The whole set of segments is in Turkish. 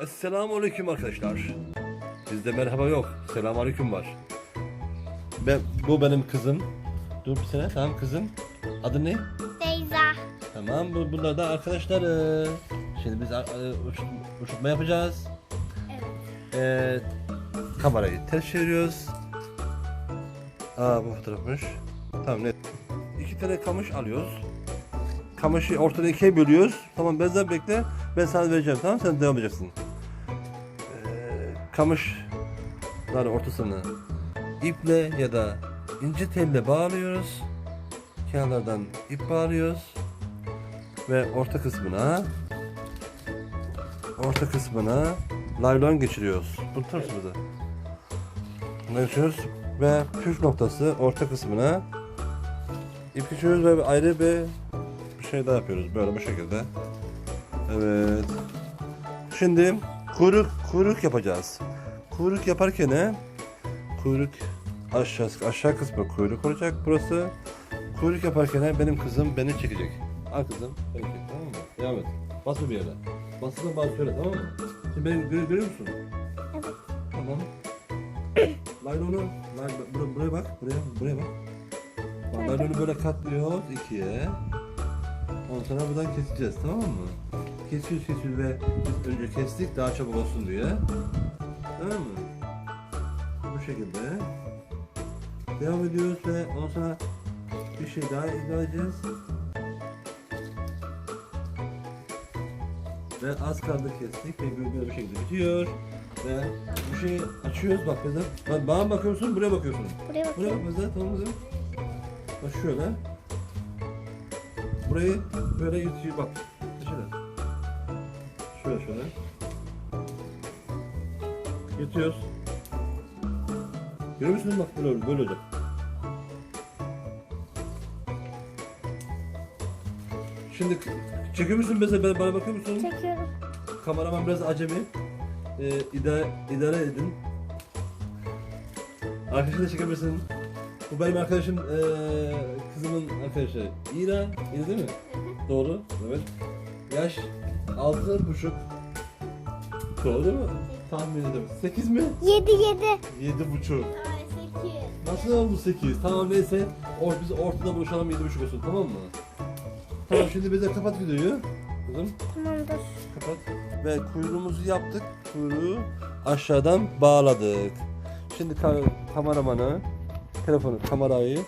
Esselamu Aleyküm arkadaşlar. Bizde merhaba yok. Selamun Aleyküm var. Ben, bu benim kızım. Dur bir sene. Tamam kızım. Adı ne? Beyza. Tamam bu, bunlar da arkadaşları. Şimdi biz e, uçur- uçurtma yapacağız. Evet. Ee, kamerayı ters çeviriyoruz. Aa bu fotoğrafmış. Tamam ne? İki tane kamış alıyoruz. Kamışı ortada ikiye bölüyoruz. Tamam Beyza bekle. Ben sana vereceğim tamam sen devam edeceksin. Kamışları ortasını iple ya da ince telle bağlıyoruz. Kenarlardan ip bağlıyoruz. Ve orta kısmına orta kısmına laylon geçiriyoruz. Bunu mısın bize? Bunu geçiriyoruz ve püf noktası orta kısmına ip geçiriyoruz ve ayrı bir bir şey daha yapıyoruz böyle bu şekilde. Evet. Şimdi kuyruk kuyruk yapacağız. Kuyruk yaparken ne? Kuyruk aşağı aşağı kısmı kuyruk olacak burası. Kuyruk yaparken benim kızım beni çekecek. Al kızım beni çek tamam mı? Devam et. Basma bir yere. Basına bas söyle tamam mı? Şimdi beni görüyor, görüyor musun? Evet. Tamam. Laylonu, lay, buraya, buraya bak, buraya, buraya bak. Bak, Laylonu böyle katlıyoruz ikiye. Ondan sonra buradan keseceğiz, tamam mı? Kesiyoruz, kesiyoruz ve biz önce kestik daha çabuk olsun diye. Tamam mı? Bu şekilde. Devam ediyoruz ve ondan sonra bir şey daha ilave edeceğiz. Ve az kaldı kestik ve böyle bir şekilde bitiyor. Ve bu şeyi açıyoruz bak Bezer. Bak bana bakıyorsun buraya bakıyorsun. Buraya Buraya bakıyorum. bak Bezer tamam mı? Bak şöyle. Burayı böyle yutuyor bak. Şöyle. Şöyle. Yutuyoruz. Görüyor musun bak böyle, böyle olacak. Şimdi çekiyor musun Bezer? Bana bana bakıyor musun? Çekiyorum. Kameraman biraz acemi. Ee, idare, idare edin. Arkadaşını da çekebilirsin. Bu benim arkadaşım, ee, kızımın arkadaşı. İran, İran değil mi? Doğru, evet. Yaş altı buçuk. Doğru mu? Tahmin edelim. Sekiz mi? Yedi yedi. Yedi buçuk. Sekiz. Nasıl oldu sekiz? Tamam neyse. Or, biz ortada buluşalım yedi buçuk olsun tamam mı? Tamam şimdi bize kapat videoyu. Kızım. Tamamdır. Kapat. Ve kuyruğumuzu yaptık. Kuyruğu aşağıdan bağladık. Şimdi ka- kameramanı, telefonu, kamerayı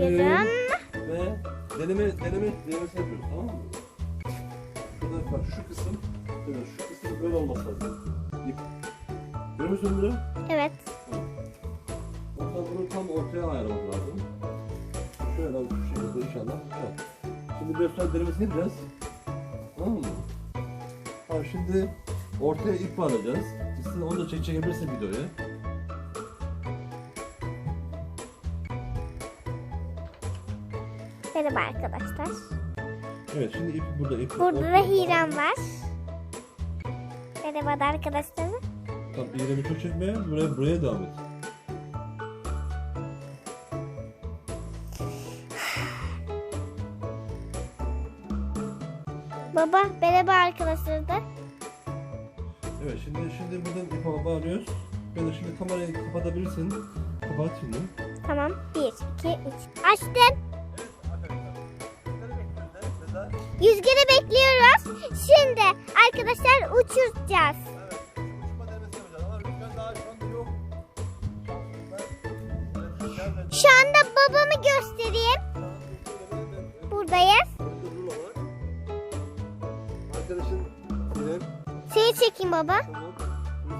Yarım. ve deneme, deneme, denemesi yapıyoruz tamam mı? Bak şu kısım, böyle şu kısım böyle olması lazım. İp. Görüyor musun bunu? Evet. Orta bunu tam ortaya ayarlamak lazım. Şöyle abi şu şekilde inşallah. Evet. Şimdi biraz sonra denemesini yapacağız. Tamam mı? Tamam şimdi ortaya ip bağlayacağız. İstersen onu da çek çekebilirsin videoya. Merhaba arkadaşlar. Evet şimdi ip burada ip. Burada da. Hiram var. Merhaba da arkadaşlar. Tamam iğnemi çok çekme. Buraya, buraya devam et. Baba merhaba arkadaşlar da. Evet şimdi şimdi buradan ip bağlıyoruz. Ben de şimdi kamerayı kapatabilirsin. Kapat şimdi. Tamam. Bir, iki, üç. Açtım. Yüzgünü bekliyoruz. Şimdi arkadaşlar uçuracağız. Şu anda babamı göstereyim. Buradayız. Arkadaşın İrem. Seni çekeyim baba. Tamam.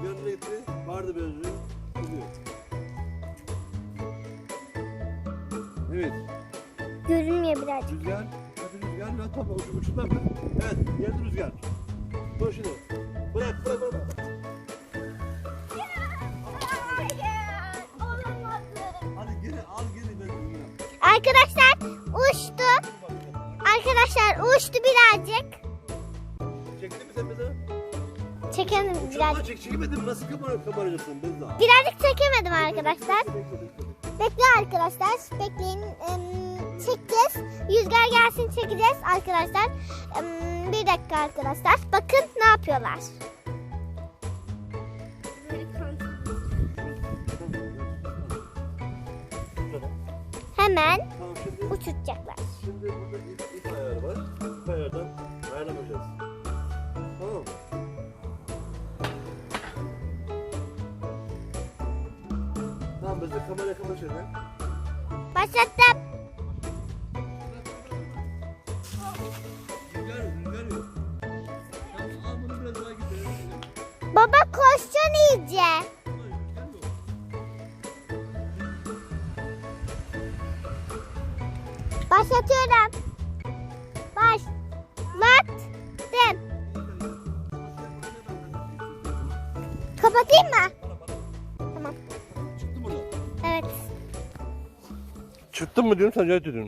Rüzgar gitti? Vardı özü. Gidiyor. Evet. Görünmüyor birazcık. Rüzgar. Rüzgar. Ya, tamam uç, uçurtma mı? Evet. Geldi rüzgar. Dur şimdi. Bırak bırak bırak. Hadi. Arkadaşlar uçtu. Arkadaşlar uçtu birazcık. Çekemedim birazcık. çek çekemedin. Nasıl kamera kameracaksın Bezda? Birazcık çekemedim arkadaşlar. Bekle, arkadaşlar. Bekleyin. Çekeceğiz. Rüzgar gelsin çekeceğiz arkadaşlar. Bir dakika arkadaşlar. Bakın ne yapıyorlar. Hemen Tamam kamera kapat şöyle. Başlattım. Baba koşacaksın iyice. Başlatıyorum. Başlattım. Kapatayım mı? Tamam. Çıktı mı? Çıktın mı diyorum sen cevap ediyorsun.